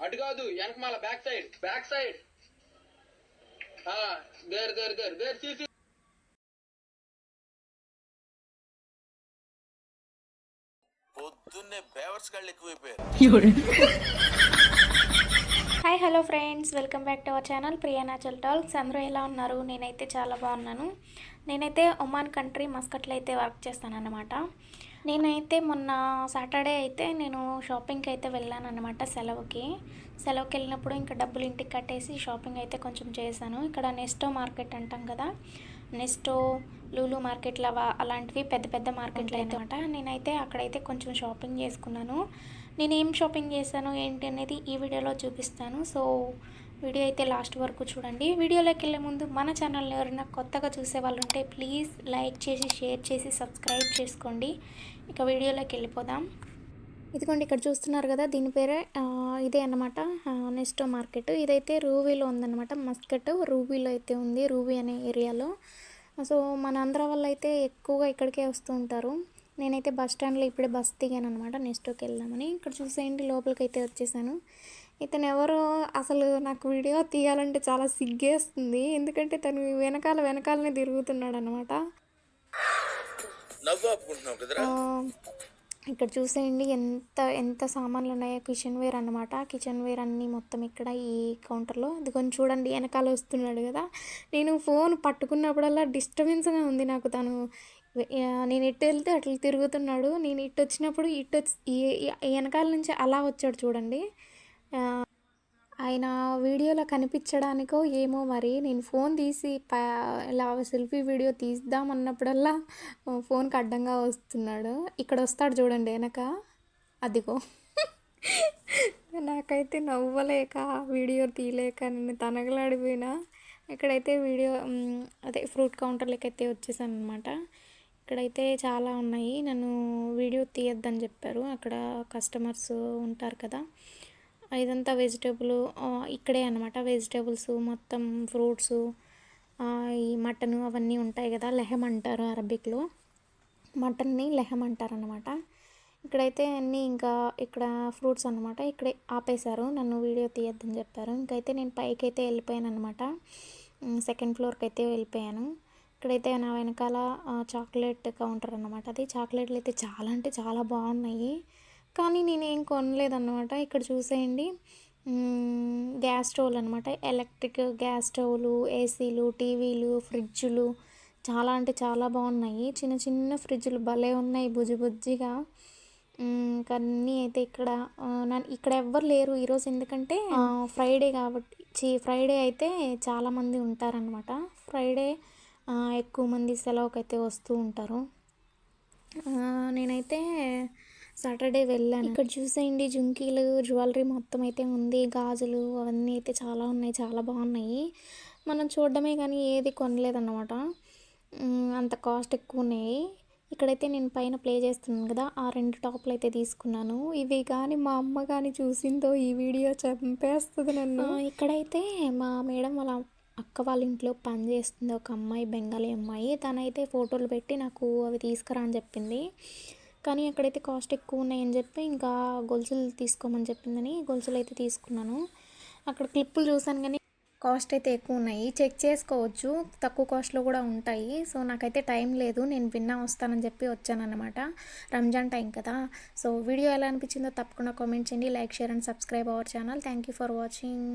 అటు కాదు వెనక మళ్ళా back side back side there there there there CC పొద్దున్నే బేవర్స్ గాళ్ళు ఎక్కువైపోయారు. Hi hello friends welcome back to our channel Priya natural talks అందరూ ఎలా ఉన్నారు? నేనైతే చాలా బాగున్నాను. నేనైతే ఒమాన్ కంట్రీ మస్కట్లో అయితే వర్క్ చేస్తాను అనమాట నేనైతే మొన్న సాటర్డే అయితే నేను షాపింగ్కి అయితే వెళ్ళాను అనమాట సెలవుకి. సెలవుకి వెళ్ళినప్పుడు ఇంకా డబ్బులు ఇంటికి కట్టేసి షాపింగ్ అయితే కొంచెం చేశాను. ఇక్కడ నెస్టో మార్కెట్ అంటాం కదా? నెస్టో లూలు మార్కెట్లు అలాంటివి పెద్ద పెద్ద మార్కెట్లు అనమాట నేనైతే అక్కడైతే కొంచెం షాపింగ్ చేసుకున్నాను. నేను ఏం షాపింగ్ చేశాను ఏంటి అనేది ఈ వీడియోలో చూపిస్తాను. సో వీడియో అయితే లాస్ట్ వరకు చూడండి. వీడియోలోకి వెళ్ళే ముందు మన ఛానల్ని ఎవరైనా కొత్తగా చూసే వాళ్ళు ఉంటే ప్లీజ్ లైక్ చేసి షేర్ చేసి సబ్స్క్రైబ్ చేసుకోండి. ఇక వీడియోలోకి వెళ్ళిపోదాం. ఇదిగోండి ఇక్కడ చూస్తున్నారు కదా దీని పేరే ఇదే అన్నమాట నెస్టో మార్కెట్ ఇదైతే రూవీలో ఉందన్నమాట మస్కట్ రూబీలో అయితే ఉంది రూబీ అనే ఏరియాలో. సో మన ఆంధ్ర వాళ్ళు అయితే ఎక్కువగా ఇక్కడికే వస్తూ ఉంటారు. నేనైతే బస్ స్టాండ్లో ఇప్పుడే బస్ దిగాను అనమాట నెక్స్ట్కి వెళ్దామని. ఇక్కడ చూసేయండి లోపలికి అయితే వచ్చేసాను. ఇతను ఎవరో అసలు నాకు వీడియో తీయాలంటే చాలా సిగ్గేస్తుంది. ఎందుకంటే తను వెనకాల వెనకాలనే తిరుగుతున్నాడు అనమాట ఇక్కడ చూసేయండి ఎంత ఎంత సామాన్లు ఉన్నాయో కిచెన్ వేర్ అన్నమాట. కిచెన్ వేర్ అన్నీ మొత్తం ఇక్కడ ఈ కౌంటర్లో. ఇది కొంచెం చూడండి వెనకాల వస్తున్నాడు కదా. నేను ఫోన్ పట్టుకున్నప్పుడల్లా డిస్టర్బెన్స్గా ఉంది నాకు తను. నేను ఇటు వెళ్తే అట్లా తిరుగుతున్నాడు. నేను ఇటు వచ్చినప్పుడు ఇటు వచ్చి వెనకాల నుంచి అలా వచ్చాడు చూడండి. ఆయన వీడియోలో కనిపించడానికో ఏమో మరి. నేను ఫోన్ తీసి ఇలా సెల్ఫీ వీడియో తీద్దాం అన్నప్పుడల్లా ఫోన్కి అడ్డంగా వస్తున్నాడు. ఇక్కడ వస్తాడు చూడండి వెనక. అదిగో. నాకైతే నవ్వలేక వీడియో తీయలేక నేను తనగలాడిపోయినా. ఇక్కడైతే వీడియో అదే ఫ్రూట్ కౌంటర్లకి అయితే వచ్చేసాను అనమాట ఇక్కడైతే చాలా ఉన్నాయి. నన్ను వీడియో తీయొద్దని చెప్పారు. అక్కడ కస్టమర్స్ ఉంటారు కదా. ఇదంతా వెజిటేబుల్ ఇక్కడే అనమాట వెజిటేబుల్స్ మొత్తం ఫ్రూట్స్ ఈ మటన్ అవన్నీ ఉంటాయి కదా. లెహం అంటారు అరబిక్లో. మటన్ని లెహం అంటారు అనమాట ఇక్కడైతే అన్నీ ఇంకా ఇక్కడ ఫ్రూట్స్ అనమాట ఇక్కడే ఆపేశారు. నన్ను వీడియో తీయొద్దని చెప్పారు. ఇంకైతే నేను పైకి అయితే వెళ్ళిపోయాను అనమాట సెకండ్ ఫ్లోర్కి అయితే వెళ్ళిపోయాను. ఇక్కడైతే నా వెనకాల చాక్లెట్ కౌంటర్ అనమాట అది చాక్లెట్లు అయితే చాలా అంటే చాలా బాగున్నాయి. కానీ నేనేం కొనలేదన్నమాట. ఇక్కడ చూసేయండి. గ్యాస్ స్టవ్లు అనమాట ఎలక్ట్రిక్ గ్యాస్ స్టవ్లు ఏసీలు టీవీలు ఫ్రిడ్జులు చాలా అంటే చాలా బాగున్నాయి. చిన్న చిన్న ఫ్రిడ్జులు భలే ఉన్నాయి బుజ్జి బుజ్జిగా. మ్మ్, ఇంకా అన్నీ అయితే ఇక్కడ నన్ను ఇక్కడ ఎవ్వరు లేరు ఈరోజు ఎందుకంటే ఫ్రైడే కాబట్టి ఫ్రైడే అయితే చాలామంది ఉంటారనమాట ఫ్రైడే ఎక్కువ మంది సెలవుకైతే వస్తూ ఉంటారు. నేనైతే సాటర్డే వెళ్ళాను. ఇక్కడ చూసేయండి జుంకీలు జ్యువెలరీ మొత్తం అయితే ఉంది. గాజులు అవన్నీ అయితే చాలా ఉన్నాయి చాలా బాగున్నాయి. మనం చూడడమే కానీ ఏది కొనలేదన్నమాట. అంత కాస్ట్ ఎక్కువ ఉన్నాయి. ఇక్కడైతే నేను పైన ప్లే చేస్తున్నాను కదా ఆ రెండు టాప్లు అయితే తీసుకున్నాను. ఇవి కానీ మా అమ్మ కానీ చూసిందో ఈ వీడియో చంపేస్తుంది నన్ను. ఇక్కడైతే మా మేడం వాళ్ళ అక్క వాళ్ళ ఇంట్లో పని చేస్తుంది ఒక అమ్మాయి బెంగాలీ అమ్మాయి. తనైతే ఫోటోలు పెట్టి నాకు అవి తీసుకురా అని చెప్పింది. కానీ అక్కడైతే కాస్ట్ ఎక్కువ ఉన్నాయని చెప్పి ఇంకా గొలుసులు తీసుకోమని చెప్పిందని గొలుసులు అయితే తీసుకున్నాను. అక్కడ క్లిప్పులు చూసాను కానీ కాస్ట్ అయితే ఎక్కువ ఉన్నాయి. చెక్ చేసుకోవచ్చు. తక్కువ కాస్ట్లో కూడా ఉంటాయి. సో నాకైతే టైం లేదు. నేను విన్నా వస్తానని చెప్పి వచ్చానన్నమాట. రంజాన్ టైం కదా. సో వీడియో ఎలా అనిపించిందో తప్పకుండా కామెంట్ చేయండి. Like share and subscribe our channel. Thank you for watching.